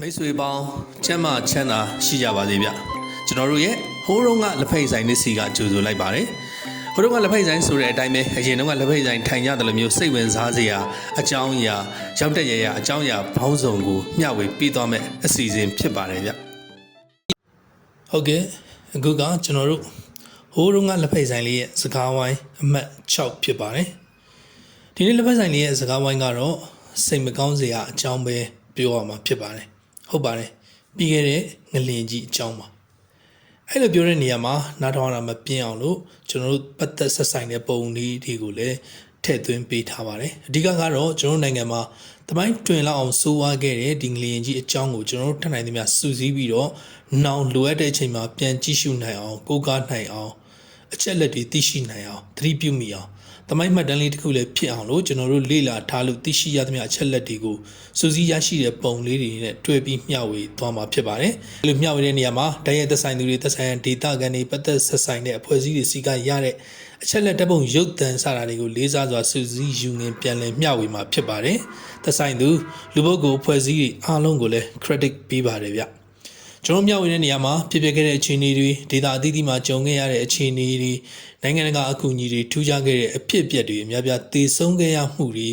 မိတ်ဆွေပေါင်းချမ်းသာချမ်းသာရှိကြပါစေဗျကျွန်တော်တို့ရဲ့ဟိုးတုန်းကလက်ဖိတ်ဆိုင်နစ်စီကကြိုဆိုလိုက်ပါတယ်ဟိုးတုန်းကလက်ဖိတ်ဆိုင်ဆိုတဲ့အတိုင်းပဲအရင်တုန်းကလက်ဖိတ်ဆိုင်ထိုင်ရတယ်လို့မျိုးစိတ်ဝင်စားစရာအကြောင်းအရာရောက်တဲ့ရရအကြောင်းအရာဘောင်းစုံကိုမျှဝေပြီးသွားမဲ့အစီအစဉ်ဖြစ်ပါတယ်ဗျဟုတ်ကဲ့အခုကကျွန်တော်တို့ဟိုးတုန်းကလက်ဖိတ်ဆိုင်လေးရဲ့စကားဝိုင်းအမှတ်6ဖြစ်ပါတယ်ဒီနေ့လက်ဖက်ဆိုင်လေးရဲ့စကားဝိုင်းကတော့စိတ်မကောင်းစရာအကြောင်းပဲပြောရမှာဖြစ်ပါတယ် ဟုတ်ပါတယ်ပြီးခဲ့တဲ့ငလင်ကြီးအကြောင်းပါအဲ့လိုပြောတဲ့နေရာမှာနားထောင်ရတာမပြင်းအောင်လို့ကျွန်တော်တို့ပတ်သက်ဆက်ဆိုင်တဲ့ပုံလေးတွေကိုလည်းထည့်သွင်းပေးထားပါတယ်အဓိကကတော့ကျွန်တော်တို့နိုင်ငံမှာတမိုင်းတွင်လောက်အောင်စိုးဝါးခဲ့တဲ့ဒီငလင်ကြီးအကြောင်းကိုကျွန်တော်တို့ထပ်နိုင်သမျှစူးစီးပြီးတော့နောင်လိုအပ်တဲ့အချိန်မှာပြန်ကြည့်ရှုနိုင်အောင်ကိုးကားနိုင်အောင်အချက်လက်တွေသိရှိနိုင်အောင်သတိပြုမိအောင် သမိုင်းမှတ်တမ်းလေးတစ်ခုလည်းဖြစ်အောင်လို့ကျွန်တော်တို့လေ့လာထားလို့သိရှိရသမျှအချက်လက်တွေကိုစူးစီးရရှိတဲ့ပုံလေးတွေနဲ့တွေ့ပြီးမျှဝေသွားမှာဖြစ်ပါတယ်။ဒီလိုမျှဝေတဲ့နေရာမှာတရက်သက်ဆိုင်သူတွေသက်ဆိုင်ရာဒေတာကန်တွေပတ်သက်ဆက်ဆိုင်တဲ့အဖွဲ့အစည်းတွေစီကရတဲ့အချက်လက်တပ်ပုံရုပ်သံစတာတွေကိုလေးစားစွာစူးစီးယူငင်ပြန်လည်မျှဝေမှာဖြစ်ပါတယ်။သက်ဆိုင်သူလူပုဂ္ဂိုလ်အဖွဲ့အစည်းတွေအားလုံးကိုလည်း credit ပေးပါတယ်ဗျ။ ကျွန်တော်မျှဝေတဲ့နေရာမှာဖြစ်ပျက်ခဲ့တဲ့အခြေအနေတွေဒေတာအသီးသီးမှာကြုံခဲ့ရတဲ့အခြေအနေတွေနိုင်ငံတကာအကူအညီတွေထူးခြားခဲ့တဲ့အဖြစ်အပျက်တွေအများပြားတည်ဆုံးခဲ့ရမှုတွေ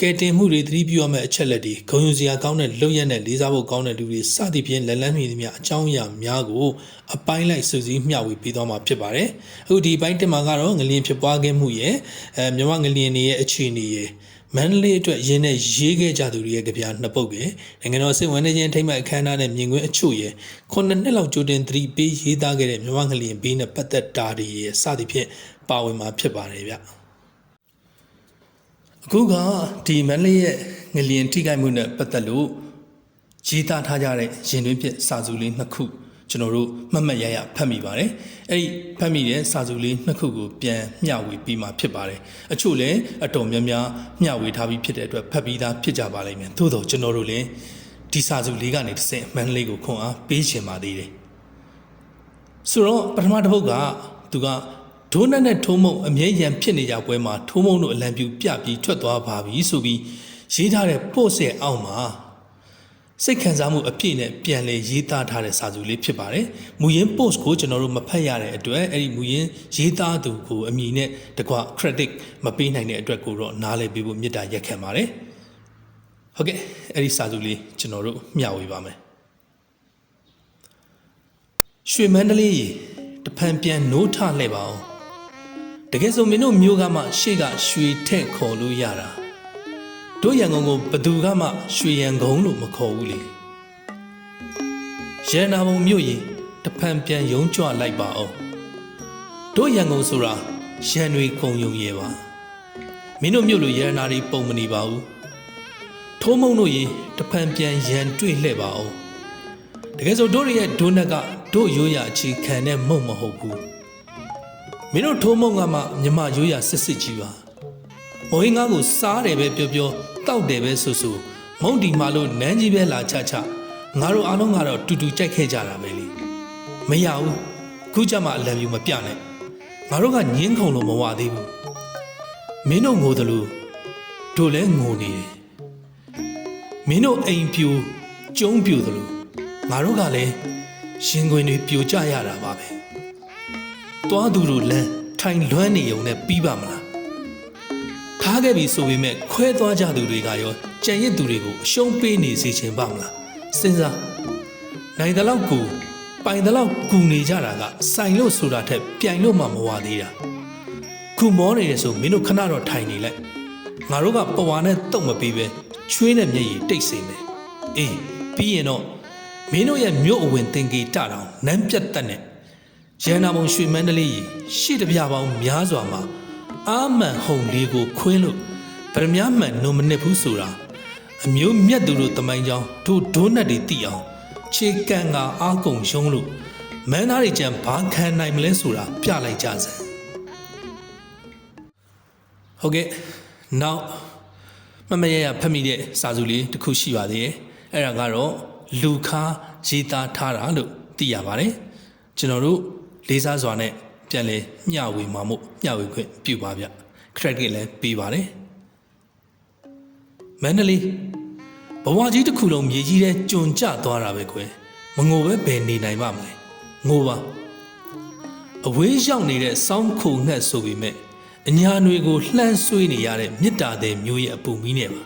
ကဲတင်မှုတွေသတိပြုရမယ့်အချက်လက်တွေဂုဏ်ယူစရာကောင်းတဲ့လုပ်ရက်နဲ့လေးစားဖို့ကောင်းတဲ့လူတွေစသဖြင့်လက်လန်းမီသမျှအကြောင်းအရာများကိုအပိုင်းလိုက်စုစည်းမျှဝေပေးသွားမှာဖြစ်ပါတယ်အခုဒီအပိုင်းတင်မှာကတော့ငလျင်ဖြစ်ပွားခဲ့မှုရဲ့အဲမြန်မာငလျင်တွေရဲ့အခြေအနေရဲ့ မန္တလေးအတွက်ရင်းနဲ့ရေးခဲ့ကြသူတွေရဲ့ကြပြနှစ်ပုတ်ပဲနိုင်ငံတော်စစ်ဝန်ထမ်းချင်းထိမ့်မှတ်အခမ်းအနားနဲ့မြင်ကွင်းအချို့ရဲ့ခုနှစ်နှစ်လောက်ကြိုတင်သတိပေးရေးသားခဲ့တဲ့မြန်မာငလျင်ဘေးနဲ့ပတ်သက်တာတွေရဲ့စသည်ဖြင့်ပါဝင်မှာဖြစ်ပါတယ်ဗျအခုကဒီမန္တလေးရဲ့ငလျင်ထိခိုက်မှုနဲ့ပတ်သက်လို့ရေးသားထားကြတဲ့ရင်တွင်းပြစာစုလေးနှစ်ခု ကျွန်တော်တို့မှတ်မှတ်ရရဖတ်မိပါတယ်အဲ့ဒီဖတ်မိတဲ့စာစုလေးနှစ်ခုကိုပြန်မျှဝေပြီးမှဖြစ်ပါတယ်အချို့လည်းအတော်များများမျှဝေထားပြီးဖြစ်တဲ့အတွက်ဖတ်ပြီးသားဖြစ်ကြပါလိမ့်မယ်သို့တော့ကျွန်တော်တို့လည်းဒီစာစုလေးကနေတစ်ဆင့်မန္တလေးကိုခွန်အားပေးရှင်ပါသေးတယ်ဆိုတော့ပထမတစ်ပုဒ်ကသူကဒိုးနက်နဲ့ထုံးမုံအမြဲရန်ဖြစ်နေကြပွဲမှာထုံးမုံတို့အလံပြူပြပြီးထွက်သွားပါပြီဆိုပြီးရေးထားတဲ့ပို့ရဲ့အောက်မှာ စိတ်ခံစားမှုအပြည့်နဲ့ပြန်လည်ရေးသားထားတဲ့စာစုလေးဖြစ်ပါတယ်။မူရင်း post ကိုကျွန်တော်တို့မဖတ်ရတဲ့အတွက်အဲ့ဒီမူရင်းရေးသားသူကိုအမည်နဲ့တကွ credit မပေးနိုင်တဲ့အတွက်ကိုတော့နားလည်ပေးဖို့မေတ္တာရက်ခံပါတယ်။ဟုတ်ကဲ့အဲ့ဒီစာစုလေးကျွန်တော်တို့မျှဝေပါမယ်။ရွှေမန္တလေးရေတဖန်ပြန်နိုးထလှည့်ပါအောင်။တကယ်ဆိုမင်းတို့မျိုးကမှရှေ့ကရွှေထက်ခေါ်လို့ရတာ။ တို့ရန်ကုန်ကိုဘသူကမှရွှေရန်ကုန်လို့မခေါ်ဘူးလေရန်နာဘုံမြို့ရင်တဖန်ပြန်ယုံကြွလိုက်ပါအောင်တို့ရန်ကုန်ဆိုတာရန်တွေခုံယုံရဲပါမင်းတို့မြို့လိုရန်နာတွေပုံမနေပါဘူးထိုးမုံတို့ရင်တဖန်ပြန်ရန်တွေ့လှဲ့ပါအောင်တကယ်ဆိုတို့ရဲ့ဒိုးနက်ကတို့ရိုးရအခြေခံတဲ့မုံမဟုတ်ဘူးမင်းတို့ထိုးမုံကမှမြမရိုးရစစ်စစ်ကြီးပါ မုံဟင်းကားကိုစားတယ်ပဲပြောပြောတောက်တယ်ပဲဆိုဆိုမုံဒီမာလို့နန်းကြီးပဲလာချချငါတို့အားလုံးကတော့တူတူကြိုက်ခဲ့ကြတာပဲလေမရဘူးခုကြမှာအလံပြူမပြနဲ့ငါတို့ကညင်းခုံလို့မဝသေးဘူးမင်းတို့ငိုတယ်လို့တို့လည်းငိုနေတယ်မင်းတို့အိမ်ပြူကျုံးပြူတယ်လို့ငါတို့ကလည်းရှင်ခွင်တွေပြိုကျရတာပါပဲတွားသူတို့လမ်းထိုင်လွမ်းနေုံနဲ့ပြီးပါမလား ထားခဲ့ပြီဆိုပေမဲ့ခွဲသွားကြသူတွေကရောကြံရစ်သူတွေကိုအရှုံးပေးနေစေချင်ပါမလားစဉ်းစားနိုင်တဲ့လောက်ကူပိုင်တဲ့လောက်ကူနေကြတာကစိုင်လို့ဆိုတာထက်ပြိုင်လို့မှမဝသေးတာခုမောနေတယ်ဆိုမင်းတို့ခဏတော့ထိုင်နေလိုက်ငါတို့ကပဝါနဲ့တုတ်မပေးပဲချွေးနဲ့မျက်ရည်တိတ်စေမယ်အေးပြီးရင်တော့မင်းတို့ရဲ့မြို့အဝင်တင်ကေတတောင်နမ်းပြတ်တက်နဲ့ရန်နာမုံရွှေမန္တလေးကြီးရှေ့တပြပေါင်းများစွာမှာ အာမန်ဟုံလေးကိုခွင်းလို့ဗရမ ्या မှန်နုံမနစ်ဘူးဆိုတာအမျိုးမြတ်သူတို့တမိုင်းကြောင်းတို့ဒိုးနတ်တွေသိအောင်ခြေကန်ကအာကုံရှုံးလို့မန်းသားတွေကြံဘာခံနိုင်မလဲဆိုတာပြလိုက်ကြစမ်းဟုတ်ကဲ့နောက်မမရရဖတ်မိတဲ့စာစုလေးတစ်ခုရှိပါသေးတယ်အဲ့ဒါကတော့လူခါရေးသားထားတာလို့သိရပါတယ်ကျွန်တော်တို့လေးစားစွာနဲ့ ပြန်လဲမျှဝေမှာမို့မျှဝေခွင့်ပြုပါဗျ credit လည်းပေးပါတယ်မန္တလေးဘဝကြီးတစ်ခုလုံးမြေကြီးထဲကျွံကျသွားတာပဲကွယ်မငိုပဲဘယ်နေနိုင်ပါမလဲငိုပါအဝေးရောက်နေတဲ့စောင်းခုငှက်ဆိုပေမဲ့အညာတွေကိုလှမ်းဆွေးနေရတဲ့မေတ္တာတဲ့မျိုးရဲ့အပူမီးနဲ့ပါ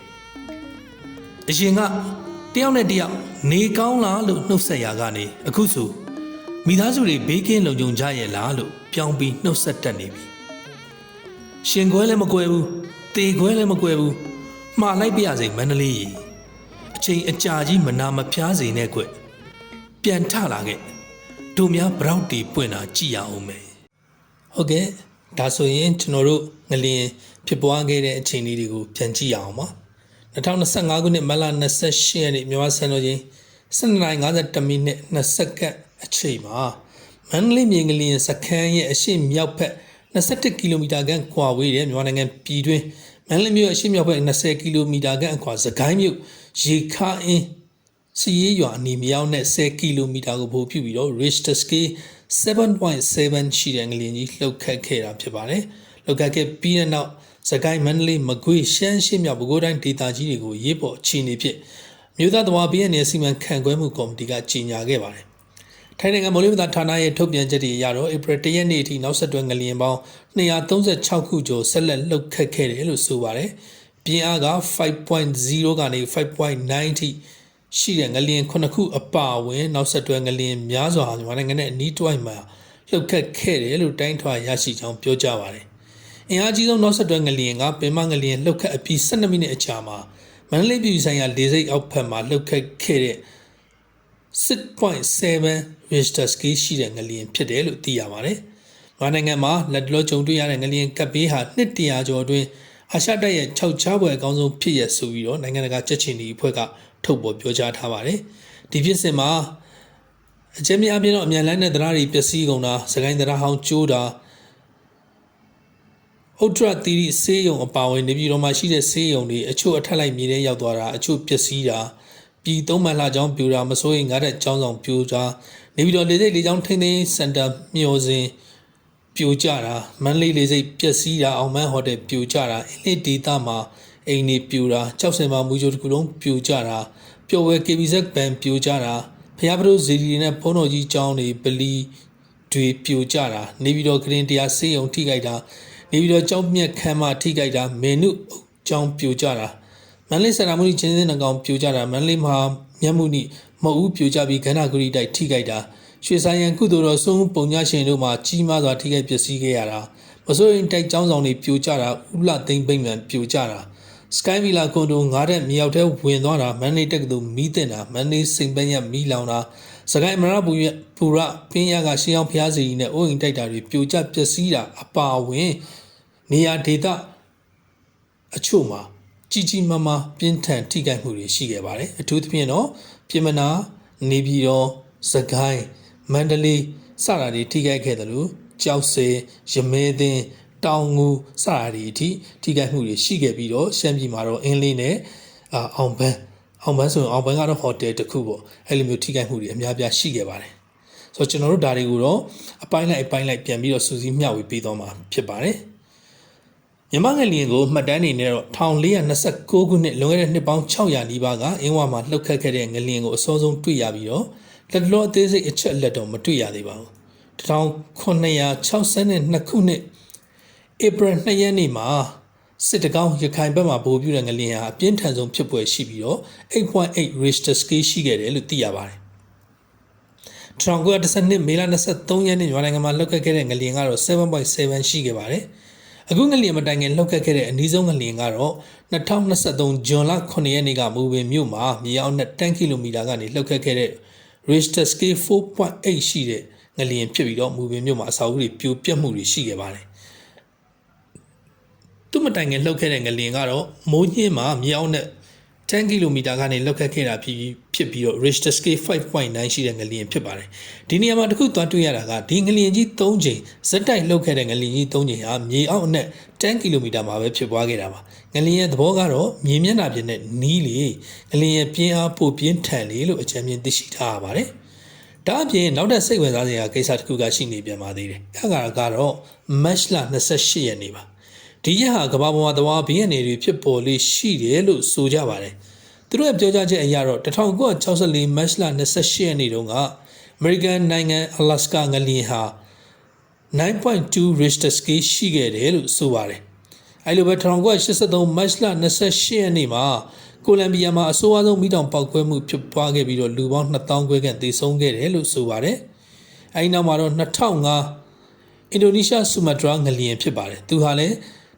အရင်ကတယောက်နဲ့တယောက်နေကောင်းလားလို့နှုတ်ဆက်ရာကနေအခုဆို မိသားစုတွေဘေးကင်းလုံခြုံကြရဲ့လားလို့ပြောင်းပြီးနှုတ်ဆက်တတ်နေပြီရှင်ခွဲလည်းမကွဲဘူးတေခွဲလည်းမကွဲဘူးမှားလိုက်ပြရစေမန္တလေးကြီးအချိန်အကြာကြီးမနာမဖျားစေနဲ့ကွပြန်ထလာခဲ့တို့များဘရောက်တီပွင့်တာကြည်ရအောင်မယ်ဟုတ်ကဲ့ဒါဆိုရင်ကျွန်တော်တို့ငလျင်ဖြစ်ပွားခဲ့တဲ့အချိန်လေးတွေကိုပြန်ကြည့်ရအောင်ပါ2025ခုနှစ်မတ်လ28ရက်နေ့မြန်မာစံတော်ချိန်12:51မိနစ်20စက္ကန့် အချိန်မှာမန္တလေးမြေငလျင်စခန်းရဲ့အရှေ့မြောက်ဘက်21ကီလိုမီတာခန့်ကွာဝေးတဲ့မြန်မာနိုင်ငံပြည်တွင်းမန္တလေးမြို့အရှေ့မြောက်ဘက်20ကီလိုမီတာခန့်အကွာစကိုင်းမြို့ရေခါအင်းစီရေးရွာအနီးမြောက်နဲ့10ကီလိုမီတာကိုပို့ပြပြီးတော့ Richter scale 7.7ရှိတဲ့ငလျင်ကြီးလှုပ်ခတ်ခဲ့တာဖြစ်ပါတယ်။လှုပ်ခတ်ခဲ့ပြီးတဲ့နောက်စကိုင်းမန္တလေးမကွေးရှမ်းရှင်းမြောက်ပဲခူးတိုင်းဒေသကြီးတွေကိုရေးပေါ်အခြေအနေဖြစ်မြို့သားတော်ပြည်နယ်စီမံခန့်ခွဲမှုကော်မတီကကြီးညာခဲ့ပါတယ်။ ထိုင်းနိုင်ငံမိုးလေဝသဌာနရဲ့ထုတ်ပြန်ချက်တွေအရတော့ဧပြီ၁ရက်နေ့အထိနောက်ဆက်တွဲငလျင်ပေါင်း236ခုကျော်ဆက်လက်လှုပ်ခတ်ခဲ့တယ်လို့ဆိုပါတယ်။ပြင်းအားက5.0ကနေ5.9ထိရှိတဲ့ငလျင်ခုနှစ်ခုအပါအဝင်နောက်ဆက်တွဲငလျင်များစွာမြန်မာနိုင်ငံနဲ့အနီးတစ်ဝိုက်မှာလှုပ်ခတ်ခဲ့တယ်လို့တိုင်းထွာရရှိကြောင်းပြောကြားပါတယ်။အင်အားကြီးဆုံးနောက်ဆက်တွဲငလျင်ကပင်မငလျင်လှုပ်ခတ်အပြီး12မိနစ်အကြာမှာမန္တလေးပြည်ဆိုင်ရာလေဆိပ်အောက်ဘက်မှာလှုပ်ခတ်ခဲ့တဲ့ 6.7 Richter scale ရှိတဲ့ငလျင်ဖြစ်တယ်လို့သိရပါတယ်။မြန်မာနိုင်ငံမှာလက်တလောကြုံတွေ့ရတဲ့ငလျင်ကပ်ဘေးဟာနှစ်တရာကျော်အတွင်းအာရှတိုက်ရဲ့6ချားပွဲအကောင်းဆုံးဖြစ်ရဆိုပြီးတော့နိုင်ငံတကာကြက်ချင်ဒီအဖွဲ့ကထုတ်ပေါ်ပြောကြားထားပါတယ်။ဒီဖြစ်စဉ်မှာအကျဉ်းများအပြင်တော့အမြန်လန်းတဲ့တရားတွေပျက်စီးကုန်တာစကိုင်းတရားဟောင်းကျိုးတာဥဒရသီရိဆေးရုံအပါဝင်နေပြည်တော်မှာရှိတဲ့ဆေးရုံတွေအချို့အထက်လိုက်မြေထဲရောက်သွားတာအချို့ပျက်စီးတာ ပြည်သုံးမှန်လှကြောင်းပြူတာမစိုးရင်ငါတဲ့ကျောင်းဆောင်ပြူတာနေပြည်တော်လေဆိပ်လေကြောင်းထိန်းသိမ်းစင်တာမျောစဉ်ပြိုကျတာမန္တလေးလေဆိပ်ပျက်စီးတာအောင်မန်းဟိုတယ်ပြိုကျတာအင်းလေးဒေသမှာအိမ်နေပြိုတာကြောက်စင်မှာမူဂျိုတစ်ခုလုံးပြိုကျတာပျော်ဝဲ KBZ ဘန်ပြိုကျတာဖျားပရိုးဇီဒီနဲ့ဖုန်းတော်ကြီးကျောင်းတွေပလီတွေပြိုကျတာနေပြည်တော်ကရင်တရားစေးုံထိခိုက်တာနေပြည်တော်ကျောင်းမြက်ခမ်းမထိခိုက်တာမေနုကျောင်းပြိုကျတာ မန္တလေးစရာမှုချင်းစင်းနှကောင်ပြိုကျတာမန္တလေးမှာမြတ်မှုနိမဟုတ်ဘူးပြိုကျပြီးကန္နာဂရီတိုက်ထိခိုက်တာရွှေဆိုင်ရန်ကုသိုလ်တော်ဆုံးပုံညရှင်တို့မှာကြီးမားစွာထိခိုက်ပျက်စီးခဲ့ရတာမစိုးရင်တိုက်ကျောင်းဆောင်တွေပြိုကျတာဥလသိမ့်ပိမ့်မှန်ပြိုကျတာ Sky Villa ကွန်ဒို9တက်မြောက်ထဲဝင်သွားတာမန်နေတက်ကတူမီးတင်တာမန်နေစိန်ပန်းရမီးလောင်တာစကိုင်းအမရပူရပူရပင်းရကရှင်းအောင်ဖျားစီနဲ့အိုးအိမ်တိုက်တာတွေပြိုကျပျက်စီးတာအပါဝင်နေရာဒေသအချို့မှာ ကြီးကြီးမားမားပြင်းထန်ထိခိုက်မှုတွေရှိခဲ့ပါတယ်အထူးသဖြင့်တော့ပြည်မနာနေပြည်တော်စကိုင်းမန္တလေးစတာတွေထိခိုက်ခဲ့တယ်လို့ကြောက်စဲရမဲသင်းတောင်ငူစတာတွေအထိထိခိုက်မှုတွေရှိခဲ့ပြီးတော့ရှမ်းပြည်မှာတော့အင်းလေးနဲ့အာအောင်ပန်းအောင်ပန်းဆိုရင်အောင်ပန်းကတော့ဟိုတယ်တစ်ခုပေါ့အဲ့လိုမျိုးထိခိုက်မှုတွေအများပြားရှိခဲ့ပါတယ်ဆိုတော့ကျွန်တော်တို့ဒါတွေကိုတော့အပိုင်းလိုက်အပိုင်းလိုက်ပြန်ပြီးတော့စူးစီးမျှဝေပေးသွားမှာဖြစ်ပါတယ် မြန်မာငလျင်ကိုမှတ်တမ်းနေနဲ့တော့1429ခုနှစ်လွန်ခဲ့တဲ့နှစ်ပေါင်း600နီးပါးကအင်းဝါမှာလှုပ်ခတ်ခဲ့တဲ့ငလျင်ကိုအစောဆုံးတွေ့ရပြီးတော့လက်လောအသေးစိတ်အချက်အလက်တော့မတွေ့ရသေးပါဘူး1962ခုနှစ်ဧပြီ2ရက်နေ့မှာစစ်တကောင်းရခိုင်ဘက်မှာဗိုလ်ပြတဲ့ငလျင်ဟာအပြင်းထန်ဆုံးဖြစ်ပွဲရှိပြီးတော့8.8 Richter scale ရှိခဲ့တယ်လို့သိရပါတယ်1912မေလ23ရက်နေ့မြန်မာနိုင်ငံမှာလှုပ်ခတ်ခဲ့တဲ့ငလျင်ကတော့7.7ရှိခဲ့ပါတယ် အခုငလျင်မတိုင်ခင်လှုပ်ခတ်ခဲ့တဲ့အနည်းဆုံးငလျင်ကတော့2023ဇွန်လ9ရက်နေ့ကမူပင်မြို့မှာမြေအောက်နဲ့10ကီလိုမီတာကနေလှုပ်ခတ်ခဲ့တဲ့ Richter scale 4.8ရှိတဲ့ငလျင်ဖြစ်ပြီးတော့မူပင်မြို့မှာအဆောက်အဦတွေပြိုပျက်မှုတွေရှိခဲ့ပါတယ်သူ့မတိုင်ခင်လှုပ်ခဲ့တဲ့ငလျင်ကတော့မိုးညင်းမှာမြေအောက်နဲ့ 10ကီလိုမီတာကနေလောက်ခတ်ခဲ့တာဖြစ်ဖြစ်ပြီးတော့ Richter scale 5.9ရှိတဲ့ငလျင်ဖြစ်ပါတယ်ဒီနေရာမှာတခုသွားတွေ့ရတာကဒီငလျင်ကြီး3ချိန်ဇက်တိုက်လောက်ခဲ့တဲ့ငလျင်ကြီး3ချိန်ဟာမြေအောက်အနက်10ကီလိုမီတာမှာပဲဖြစ်ပွားခဲ့တာပါငလျင်ရဲ့သဘောကတော့မြေမျက်နှာပြင်နဲ့နီးလေငလျင်ရဲ့ပြင်းအားပိုပြင်းထန်လေလို့အကြံဉာဏ်သိရှိထားရပါတယ်ဒါအပြင်နောက်ထပ်စိတ်ဝင်စားစရာကိစ္စတစ်ခုကရှိနေပြန်ပါသေးတယ်။အဲဒါကတော့ match လ28ရက်နေ့ပါ။ ဒီရက်ဟာကမ္ဘာပေါ်မှာသဘာဝဘေးအန္တရာယ်တွေဖြစ်ပေါ်လေးရှိတယ်လို့ဆိုကြပါတယ်။သူတို့ရဲ့ပြောကြားချက်အရတော့1964မတ်လ28ရက်နေ့တုန်းကအမေရိကန်နိုင်ငံအလတ်စကာငလျင်ဟာ9.2 Richter scale ရှိခဲ့တယ်လို့ဆိုပါတယ်။အဲလိုပဲ1983မတ်လ28ရက်နေ့မှာကိုလံဘီယာမှာအဆိုးအဆုံးမိတောင်ပေါက်ကွဲမှုဖြစ်ပွားခဲ့ပြီးတော့လူပေါင်း2000ခွဲခန့်သေဆုံးခဲ့တယ်လို့ဆိုပါတယ်။အဲဒီနောက်မှာတော့2005အင်ဒိုနီးရှားဆူမာတရာငလျင်ဖြစ်ပါတယ်။သူဟာလည်း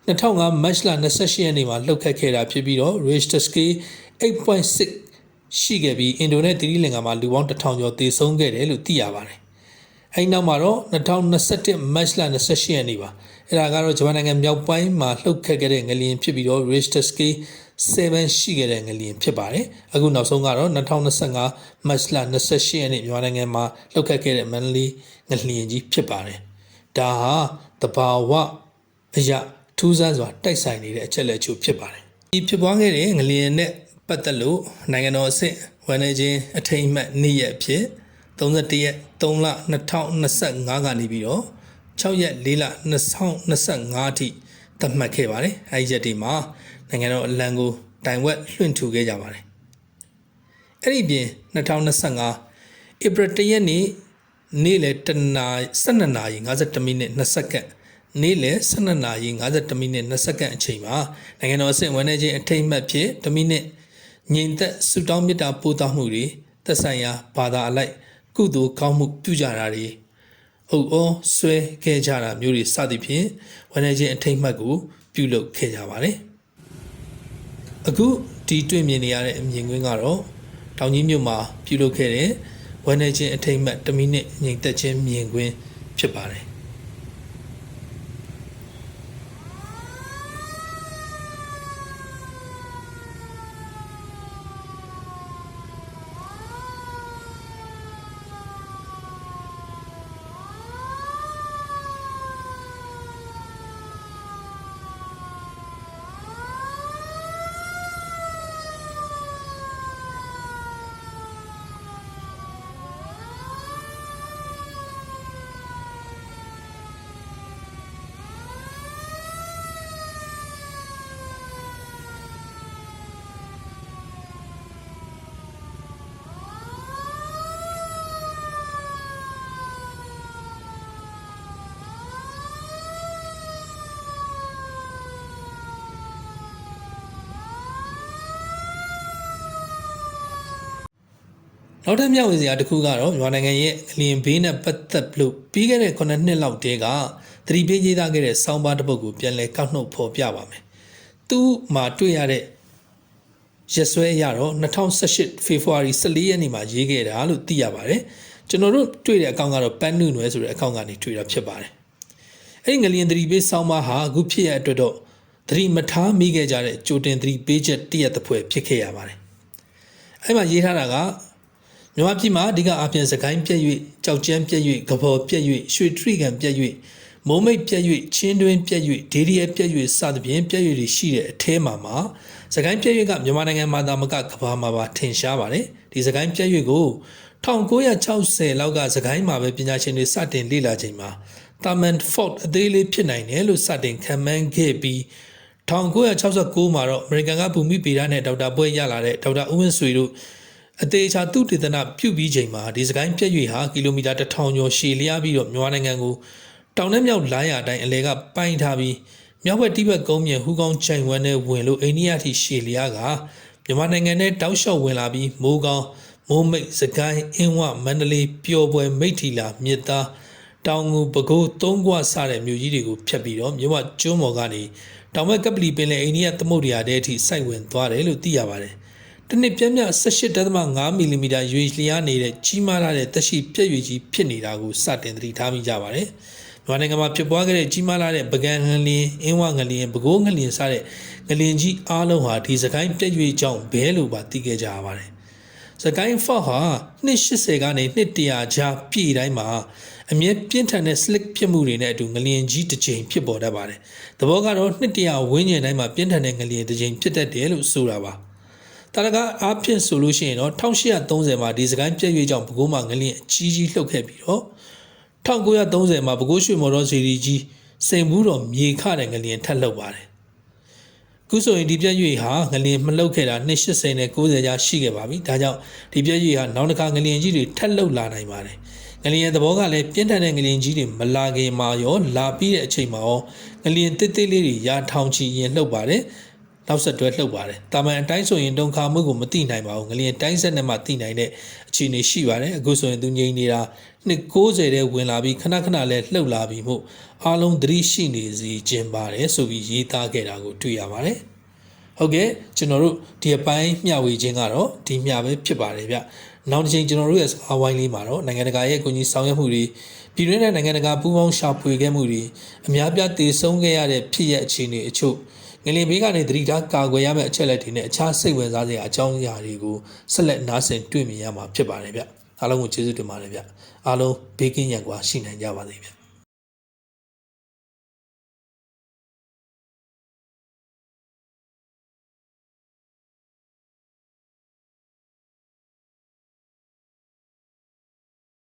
2005မတ်လ28ရက်နေ့မှာလှုပ်ခတ်ခဲ့တာဖြစ်ပြီးတော့ Richter scale 8.6ရှိခဲ့ပြီးအင်ဒိုနဲ့သီရိလင်္ကာမှာလူပေါင်း1000ကျော်သေဆုံးခဲ့တယ်လို့သိရပါတယ်။အဲဒီနောက်မှာတော့2021မတ်လ28ရက်နေ့ပါ။အဲဒါကတော့ဂျပန်နိုင်ငံမြောက်ပိုင်းမှာလှုပ်ခတ်ခဲ့တဲ့ငလျင်ဖြစ်ပြီးတော့ Richter scale 7ရှိခဲ့တဲ့ငလျင်ဖြစ်ပါတယ်။အခုနောက်ဆုံးကတော့2025မတ်လ28ရက်နေ့မြန်မာနိုင်ငံမှာလှုပ်ခတ်ခဲ့တဲ့မန္တလေးငလျင်ကြီးဖြစ်ပါတယ်။ဒါဟာတဘာဝအရာ ထူးဆန်းစွာတိုက်ဆိုင်နေတဲ့အချက်လက်ချို့ဖြစ်ပါတယ်။ဒီဖြစ်ပွားခဲ့တဲ့ငလျင်နဲ့ပတ်သက်လို့နိုင်ငံတော်အဆင့်ဝန်ထမ်းချင်းအထိမ်းအမှတ်နေ့ရက်ဖြစ်31ရက်3လ2025ကနေပြီးတော့6ရက်4လ2025အထိသတ်မှတ်ခဲ့ပါတယ်။အဲဒီရက်ဒီမှာနိုင်ငံတော်အလံကိုတိုင်ဝက်လွှင့်ထူခဲ့ကြပါတယ်။အဲ့ဒီပြင်2025ဧပြီ1ရက်နေ့နေ့လယ်တနာ12နာရီ52မိနစ်20စက္ကန့် နေ့လယ်12နာရီ52မိနစ်20စက္ကန့်အချိန်မှာနိုင်ငံတော်အဆင့်ဝန်ထမ်းချင်းအထိမ်းအမှတ်ဖြစ်1မိနစ်ငြိမ်သက်ဆူတောင်းမြတ်တာပို့သမှုတွေသက်ဆိုင်ရာဘာသာအလိုက်ကုသိုလ်ကောင်းမှုပြုကြတာတွေအုပ်အောဆွဲခဲ့ကြတာမျိုးတွေစသဖြင့်ဝန်ထမ်းချင်းအထိမ်းအမှတ်ကိုပြုလုပ်ခဲ့ကြပါတယ်အခုဒီတွေ့မြင်နေရတဲ့အမြင်ကွင်းကတော့တောင်ကြီးမြို့မှာပြုလုပ်ခဲ့တဲ့ဝန်ထမ်းချင်းအထိမ်းအမှတ်1မိနစ်ငြိမ်သက်ခြင်းမြင်ကွင်းဖြစ်ပါတယ် နောက်ထပ်မျှဝေစရာတစ်ခုကတော့မြန်မာနိုင်ငံရဲ့အလျင်ဘေးနဲ့ပတ်သက်လို့ပြီးခဲ့တဲ့9နှစ်လောက်တည်းကသတိပေးရေးသားခဲ့တဲ့စောင်းပါတစ်ပုဒ်ကိုပြန်လည်ကောက်နှုတ်ဖော်ပြပါမယ်။သူ့မှာတွေ့ရတဲ့ရက်စွဲရတော့2018ဖေဖော်ဝါရီ14ရက်နေ့မှာရေးခဲ့တာလို့သိရပါတယ်။ကျွန်တော်တို့တွေ့တဲ့အကောင့်ကတော့ပန်းနုနွယ်ဆိုတဲ့အကောင့်ကနေတွေ့တာဖြစ်ပါတယ်။အဲ့ဒီငလျင်သတိပေးစောင်းပါဟာအခုဖြစ်ရအတွက်တော့သတိမထားမိခဲ့ကြတဲ့ကြိုတင်သတိပေးချက်တရက်တစ်ဖွဲဖြစ်ခဲ့ရပါတယ်။အဲ့မှာရေးထားတာက မြန်မာပြည်မှာအဓိကအပြင်စကိုင်းပြက်၍ကြောက်ကျန်းပြက်၍ကဘော်ပြက်၍ရွှေထရီကန်ပြက်၍မုံမိတ်ပြက်၍ချင်းတွင်းပြက်၍ဒေဒီရဲပြက်၍စသဖြင့်ပြက်၍တွေရှိတဲ့အထဲမှာမှာစကိုင်းပြက်၍ကမြန်မာနိုင်ငံမှာသာမကကဘာမှာပါထင်ရှားပါတယ်ဒီစကိုင်းပြက်၍ကို1960လောက်ကစကိုင်းမှာပဲပညာရှင်တွေစတင်လေ့လာချိန်မှာတာမန်ဖော့အသေးလေးဖြစ်နိုင်တယ်လို့စတင်ခံမှန်းခဲ့ပြီး1969မှာတော့အမေရိကန်ကဘူမိပေဒနဲ့ဒေါက်တာပွဲရလာတဲ့ဒေါက်တာဦးဝင်းဆွေတို့ အသေးချာသူတေသနပြုပြီးချိန်မှာဒီစကိုင်းပြက်ရွေဟာကီလိုမီတာ1000ကျော်ရှည်လျားပြီးတော့မြန်မာနိုင်ငံကိုတောင်နဲ့မြောက်လာရအတိုင်းအလဲကပိုင်းထားပြီးမြောက်ဘက်တိဘက်ကုန်းမြေဟူကောင်းချိုင်ဝမ်းနဲ့ဝင်လို့အိန္ဒိယထိရှည်လျားကမြန်မာနိုင်ငံနဲ့တောက်လျှောက်ဝင်လာပြီးမိုးကောင်းမိုးမိတ်စကိုင်းအင်းဝမန္တလေးပျော်ပွဲမိထီလာမြစ်သားတောင်ငူပဲခူးသုံးကွစတဲ့မြို့ကြီးတွေကိုဖျက်ပြီးတော့မြဝကျွန်းမော်ကနေတောင်ဘက်ကပလီပင်လယ်အိန္ဒိယသမုဒ္ဒရာထဲအထိစိုက်ဝင်သွားတယ်လို့သိရပါတယ်။ တစ်နှစ်ပြည့်မြ18.5မီလီမီတာရွေလျားနေတဲ့ကြီးမားလာတဲ့သက်ရှိပြည့်ရွေကြီးဖြစ်နေတာကိုစတင်သတိထားမိကြပါတယ်။မြန်မာနိုင်ငံမှာဖြစ်ပွားခဲ့တဲ့ကြီးမားလာတဲ့ပကံငလျင်အင်းဝငလျင်ပဲခူးငလျင်စတဲ့ငလျင်ကြီးအားလုံးဟာဒီစကိုင်းပြည့်ရွေကြောင့်ဘဲလို့ပါသိခဲ့ကြရပါတယ်။စကိုင်းဖော့ဟာနှစ်80ကနေနှစ်100ကြားပြည့်တိုင်းမှာအမြဲပြင်းထန်တဲ့ slick ဖြစ်မှုတွေနဲ့အတူငလျင်ကြီးတစ်ကြိမ်ဖြစ်ပေါ်တတ်ပါတယ်။သဘောကတော့နှစ်100ဝန်းကျင်တိုင်းမှာပြင်းထန်တဲ့ငလျင်တစ်ကြိမ်ဖြစ်တတ်တယ်လို့ဆိုတာပါ။ တာရကအားဖြင့်ဆိုလို့ရှိရင်တော့1830မှာဒီစကိုင်းပြည့်ရွေးကြောင့်ပဲခူးမှာငလျင်အကြီးကြီးလှုပ်ခဲ့ပြီးတော့1930မှာပဲခူးရွှေမော်တော်စီရီကြီးစိန်ဘူးတော်မြေခတဲ့ငလျင်ထက်လှုပ်ပါတယ်။ကအခုဆိုရင်ဒီပြက်ရွေဟာငလျင်မလုတ်ခဲ့တာ280နဲ့90ကြာရှိခဲ့ပါပြီဒါကြောင့်ဒီပြက်ရွေဟာနောက်တစ်ခါငလျင်ကြီးတွေထက်လုတ်လာနိုင်ပါတယ်ငလျင်ရဲ့သဘောကလည်းပြင်းထန်တဲ့ငလျင်ကြီးတွေမလာခင်မှာရောလာပြီးတဲ့အချိန်မှာရောငလျင်တစ်တစ်လေးတွေရာထောင်ချီရင်လှုပ်ပါတယ် နောက်ဆက်တွဲလှုပ်ပါတယ်။တာမန်အတိုင်းဆိုရင်တုံခါမှုကိုမသိနိုင်ပါဘူး။ငလျင်တိုင်းဆက်နဲ့မှသိနိုင်တဲ့အခြေအနေရှိပါတယ်။အခုဆိုရင်သူငိမ့်နေတာနှစ်60တဲ့ဝင်လာပြီးခဏခဏလဲလှုပ်လာပြီးမှုအားလုံးသတိရှိနေစီခြင်းပါတယ်ဆိုပြီးရေးသားခဲ့တာကိုတွေ့ရပါတယ်။ဟုတ်ကဲ့ကျွန်တော်တို့ဒီအပိုင်းမျှဝေခြင်းကတော့ဒီမျှပဲဖြစ်ပါတယ်ဗျ။နောက်တစ်ချိန်ကျွန်တော်တို့ရဲ့စကားဝိုင်းလေးမှာတော့နိုင်ငံတကာရဲ့ကိုကြီးဆောင်ရွက်မှုတွေပြည်တွင်းနဲ့နိုင်ငံတကာပူးပေါင်းရှာဖွေခဲ့မှုတွေအများပြားတည်ဆုံးခဲ့ရတဲ့ဖြစ်ရအခြေအနေအချို့ ငလင်ဘေးကနေသတိထားကာကွယ်ရမယ့်အချက်လက်တွေနဲ့အခြားစိတ်ဝင်စားစရာအကြောင်းအရာတွေကိုဆက်လက်နားဆင်တွေ့မြင်ရမှာဖြစ်ပါတယ်ဗျအားလုံးကိုကျေးဇူးတင်ပါတယ်ဗျအားလုံးဘေးကင်းရန်ကွာရှိနိုင်ကြပါစေဗျ